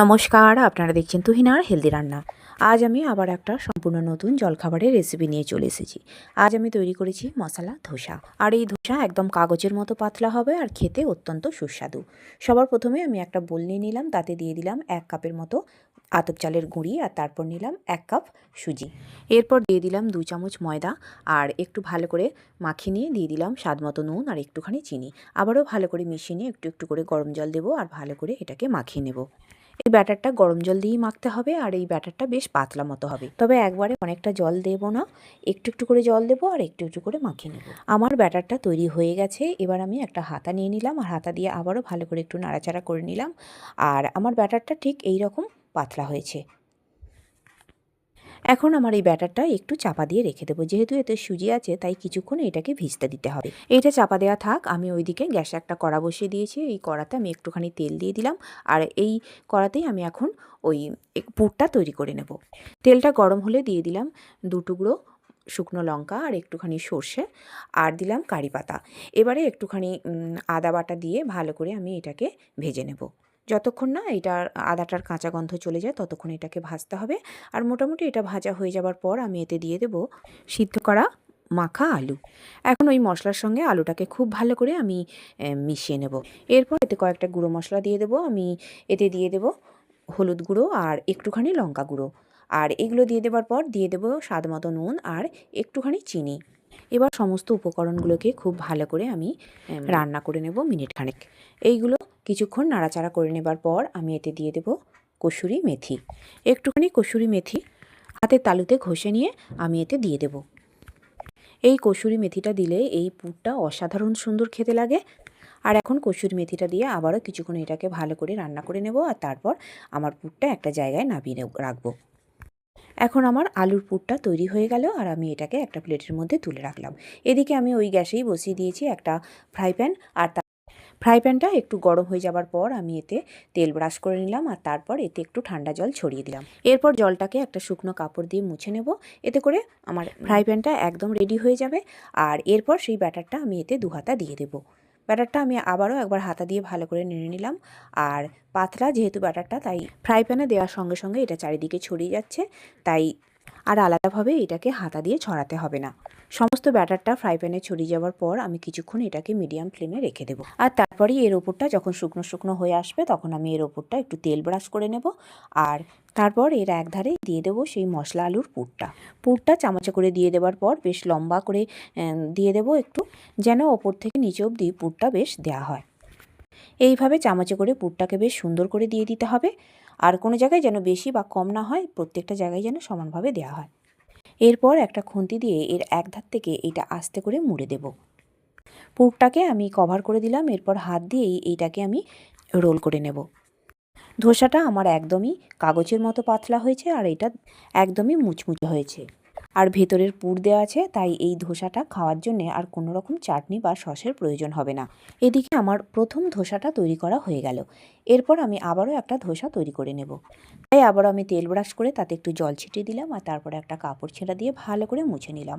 নমস্কার, আপনারা দেখছেন তুহিনার হেলদি রান্না। আজ আমি আবার একটা সম্পূর্ণ নতুন জলখাবারের রেসিপি নিয়ে চলে এসেছি। আজ আমি তৈরি করেছি মশলা ধোসা। আর এই ধোসা একদম কাগজের মতো পাতলা হবে আর খেতে অত্যন্ত সুস্বাদু। সবার প্রথমে আমি একটা বোল নিয়ে নিলাম, তাতে দিয়ে দিলাম এক কাপের মতো আতপ চালের গুঁড়ি আর তারপর নিলাম এক কাপ সুজি। এরপর দিয়ে দিলাম দু চামচ ময়দা আর একটু ভালো করে মাখিয়ে নিয়ে দিয়ে দিলাম স্বাদ মতো নুন আর একটুখানি চিনি। আবারও ভালো করে মিশিয়ে নিয়ে একটু একটু করে গরম জল দেবো আর ভালো করে এটাকে মাখিয়ে নেব। এই ব্যাটারটা গরম জল দিয়েই মাখতে হবে আর এই ব্যাটারটা বেশ পাতলা মতো হবে। তবে একবারে অনেকটা জল দেব না। একটু একটু করে জল দেবো আর একটু একটু করে মাখিয়ে নেব। আমার ব্যাটারটা তৈরি হয়ে গেছে। এবার আমি একটা হাতা নিয়ে নিলাম আর হাতা দিয়ে আবারও ভালো করে একটু নাড়াচাড়া করে নিলাম। আর আমার ব্যাটারটা ঠিক এই রকম পাতলা হয়েছে। এখন আমার এই ব্যাটারটা একটু চাপা দিয়ে রেখে দেবো। যেহেতু এতে সুজি আছে, তাই কিছুক্ষণ এটাকে ভিজতে দিতে হবে। এইটা চাপা দেওয়া থাক, আমি ওইদিকে গ্যাসে একটা কড়া বসিয়ে দিয়েছি। এই কড়াতে আমি একটুখানি তেল দিয়ে দিলাম। আর এই কড়াতেই আমি এখন ওই পুরটা তৈরি করে নেব। তেলটা গরম হলে দিয়ে দিলাম দু টুকরো শুকনো লঙ্কা আর একটুখানি সর্ষে আর দিলাম কারি পাতা। এবারে একটুখানি আদা বাটা দিয়ে ভালো করে আমি এটাকে ভেজে নেব। যতক্ষণ না এটার আদাটার কাঁচা গন্ধ চলে যায়, ততক্ষণ এটাকে ভাজতে হবে। আর মোটামুটি এটা ভাজা হয়ে যাবার পর আমি এতে দিয়ে দেব সিদ্ধ করা মাখা আলু। এখন ওই মশলার সঙ্গে আলুটাকে খুব ভালো করে আমি মিশিয়ে নেব। এরপর এতে কয়েকটা গুঁড়ো মশলা দিয়ে দেবো। আমি এতে দিয়ে দেব হলুদ গুঁড়ো আর একটুখানি লঙ্কা গুঁড়ো। আর এগুলো দিয়ে দেওয়ার পর দিয়ে দেবো স্বাদ মতো নুন আর একটুখানি চিনি। এবার সমস্ত উপকরণগুলোকে খুব ভালো করে আমি রান্না করে নেব মিনিট খানেক। এইগুলো কিছুক্ষণ নাড়াচাড়া করে নেবার পর আমি এতে দিয়ে দেব কসুরি মেথি। একটুখানি কসুরি মেথি হাতের তালুতে ঘষে নিয়ে আমি এতে দিয়ে দেব। এই কসুরি মেথিটা দিলে এই পুরটা অসাধারণ সুন্দর খেতে লাগে। আর এখন কসুরি মেথিটা দিয়ে আবারও কিছুক্ষণ এটাকে ভালো করে রান্না করে নেব আর তারপর আমার পুরটা একটা জায়গায় নামিয়ে রাখব। এখন আমার আলুর পুরটা তৈরি হয়ে গেল আর আমি এটাকে একটা প্লেটের মধ্যে তুলে রাখলাম। এদিকে আমি ওই গ্যাসেই বসিয়ে দিয়েছি একটা ফ্রাই প্যান আর ফ্রাই প্যানটা একটু গরম হয়ে যাবার পর আমি এতে তেল ব্রাশ করে নিলাম আর তারপর এতে একটু ঠান্ডা জল ছড়িয়ে দিলাম। এরপর জলটাকে একটা শুকনো কাপড় দিয়ে মুছে নেব। এতে করে আমার ফ্রাই প্যানটা একদম রেডি হয়ে যাবে আর এরপর সেই ব্যাটারটা আমি এতে দু হাতা দিয়ে দেবো। ব্যাটারটা আমি আবারও একবার হাতা দিয়ে ভালো করে নেড়ে নিলাম। আর পাতলা যেহেতু ব্যাটারটা, তাই ফ্রাই প্যানে দেওয়ার সঙ্গে সঙ্গে এটা চারিদিকে ছড়িয়ে যাচ্ছে। তাই আর আলাদাভাবে এটাকে হাতা দিয়ে ছড়াতে হবে না। সমস্ত ব্যাটারটা ফ্রাই প্যানে ছড়িয়ে যাওয়ার পর আমি কিছুক্ষণ এটাকে মিডিয়াম ফ্লেমে রেখে দেবো। আর তারপরেই এর ওপরটা যখন শুকনো শুকনো হয়ে আসবে, তখন আমি এর ওপরটা একটু তেল ব্রাশ করে নেব। আর তারপর এর একধারে দিয়ে দেবো সেই মশলা আলুর পুরটা। পুরটা চামচে করে দিয়ে দেওয়ার পর বেশ লম্বা করে দিয়ে দেবো একটু, যেন ওপর থেকে নিচে অবধি পুরটা বেশ দেওয়া হয়। এইভাবে চামচে করে পুরটাকে বেশ সুন্দর করে দিয়ে দিতে হবে। আর কোনো জায়গায় যেন বেশি বা কম না হয়, প্রত্যেকটা জায়গায় যেন সমানভাবে দেওয়া হয়। এরপর একটা খুন্তি দিয়ে এর এক ধার থেকে এটা আস্তে করে মুড়ে দেব। পুরটাকে আমি কভার করে দিলাম, এরপর হাত দিয়েই এইটাকে আমি রোল করে নেব। ধোসাটা আমার একদমই কাগজের মতো পাতলা হয়েছে আর এটা একদমই মুচমুচে হয়েছে। আর ভেতরের পুর দেওয়া আছে, তাই এই ধোসাটা খাওয়ার জন্য আর কোনো রকম চাটনি বা সসের প্রয়োজন হবে না। এদিকে আমার প্রথম ধোসাটা তৈরি করা হয়ে গেল। এরপর আমি আবারও একটা ধোসা তৈরি করে নেব। তাই আবারও আমি তেল ব্রাশ করে তাতে একটু জল ছিটিয়ে দিলাম আর তারপরে একটা কাপড় ছেঁড়া দিয়ে ভালো করে মুছে নিলাম।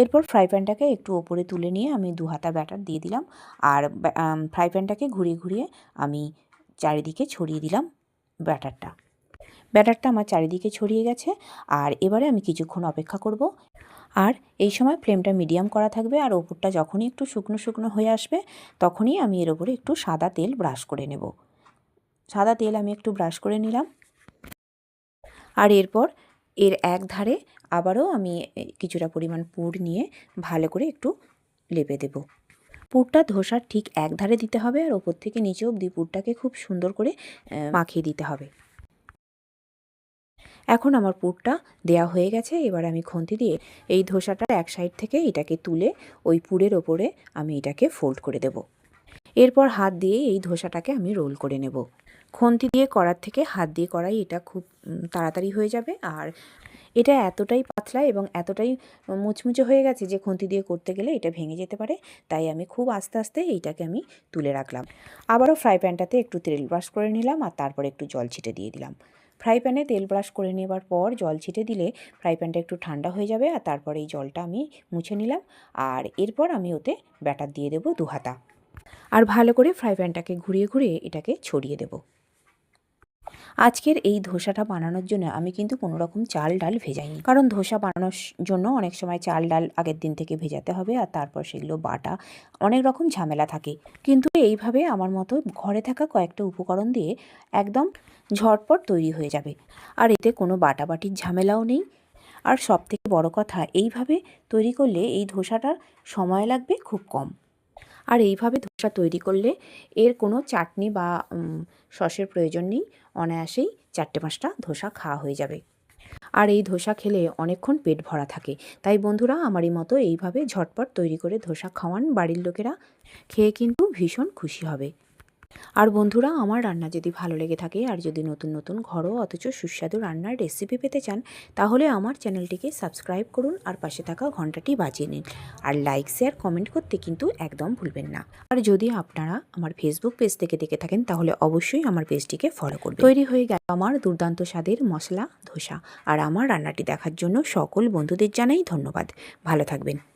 এরপর ফ্রাই প্যানটাকে একটু ওপরে তুলে নিয়ে আমি দু হাতা ব্যাটার দিয়ে দিলাম আর ফ্রাই প্যানটাকে ঘুরিয়ে ঘুরিয়ে আমি চারিদিকে ছড়িয়ে দিলাম ব্যাটারটা। ব্যাটারটা আমার চারিদিকে ছড়িয়ে গেছে, আর এবারে আমি কিছুক্ষণ অপেক্ষা করব। আর এই সময় ফ্লেমটা মিডিয়াম করা থাকবে, আর ওপরটা যখনই একটু শুকনো শুকনো হয়ে আসবে, তখনই আমি এর ওপরে একটু সাদা তেল ব্রাশ করে নেব। সাদা তেল আমি একটু ব্রাশ করে নিলাম। আর এরপর এর এক ধারে আবারও আমি কিছুটা পরিমাণ পুর নিয়ে ভালো করে একটু লেপে দেব। পুরটা ধোসার ঠিক এক ধারে দিতে হবে, আর ওপর থেকে নিচে অবধি পুরটাকে খুব সুন্দর করে মাখিয়ে দিতে হবে। এখন আমার পুরটা দেয়া হয়ে গেছে, এবার আমি খুন্তি দিয়ে এই ধোসাটার এক সাইড থেকে এটাকে তুলে ওই পুরের ওপরে আমি এটাকে ফোল্ড করে দেব। এরপর হাত দিয়ে এই ধোসাটাকে আমি রোল করে নেব। খুন্তি দিয়ে করার থেকে হাত দিয়ে করাই এটা খুব তাড়াতাড়ি হয়ে যাবে। আর এটা এতটাই পাতলা এবং এতটাই মুচমুচে হয়ে গেছে যে খুন্তি দিয়ে করতে গেলে এটা ভেঙে যেতে পারে, তাই আমি খুব আস্তে আস্তে এইটাকে আমি তুলে রাখলাম। আবারও ফ্রাই প্যানটাতে একটু তেল ব্রাশ করে নিলাম আর তারপরে একটু জল ছিটে দিয়ে দিলাম। ফ্রাই প্যানে তেল ব্রাশ করে নেবার পর জল ছিটে দিলে ফ্রাই প্যানটা একটু ঠান্ডা হয়ে যাবে আর তারপরে এই জলটা আমি মুছে নিলাম। আর এরপর আমি ওতে ব্যাটার দিয়ে দেবো দু হাতা। আর ভালো করে ফ্রাই প্যানটাকে ঘুরিয়ে ঘুরিয়ে এটাকে ছড়িয়ে দেব। আজকের এই ধোসাটা বানানোর জন্য আমি কিন্তু কোনো রকম চাল ডাল ভেজাইনি। কারণ ধোসা বানানোর জন্য অনেক সময় চাল ডাল আগের দিন থেকে ভেজাতে হবে আর তারপর সেগুলো বাটা অনেক রকম ঝামেলা থাকে। কিন্তু এইভাবে আমার মতো ঘরে থাকা কয়েকটা উপকরণ দিয়ে একদম ঝটপট তৈরি হয়ে যাবে। আর এতে কোনো বাটাবাটির ঝামেলাও নেই। আর সব থেকে বড় কথা, এইভাবে তৈরি করলে এই ধোসাটার সময় লাগবে খুব কম। আর এইভাবে ধোসা তৈরি করলে এর কোনো চাটনি বা সসের প্রয়োজন নেই। অনায়াসেই চারটে পাঁচটা ধোসা খাওয়া হয়ে যাবে। আর এই ধোসা খেলে অনেকক্ষণ পেট ভরা থাকে। তাই বন্ধুরা, আমারই মতো এইভাবে ঝটপট তৈরি করে ধোসা খাওয়ান বাড়ির লোকেরা। খেয়ে কিন্তু ভীষণ খুশি হবে। আর বন্ধুরা, আমার রান্না যদি ভালো লেগে থাকে আর যদি নতুন নতুন ঘরোয়া অথচ সুস্বাদু রান্নার রেসিপি পেতে চান, তাহলে আমার চ্যানেলটিকে সাবস্ক্রাইব করুন আর পাশে থাকা ঘন্টাটি বাজিয়ে নিন। আর লাইক শেয়ার কমেন্ট করতে কিন্তু একদম ভুলবেন না। আর যদি আপনারা আমার ফেসবুক পেজ থেকে দেখে থাকেন, তাহলে অবশ্যই আমার পেজটিকে ফলো করবেন। তৈরি হয়ে গেল আমার দুর্দান্ত স্বাদের মশলা ধোসা। আর আমার রান্নাটি দেখার জন্য সকল বন্ধুদের জানাই ধন্যবাদ। ভালো থাকবেন।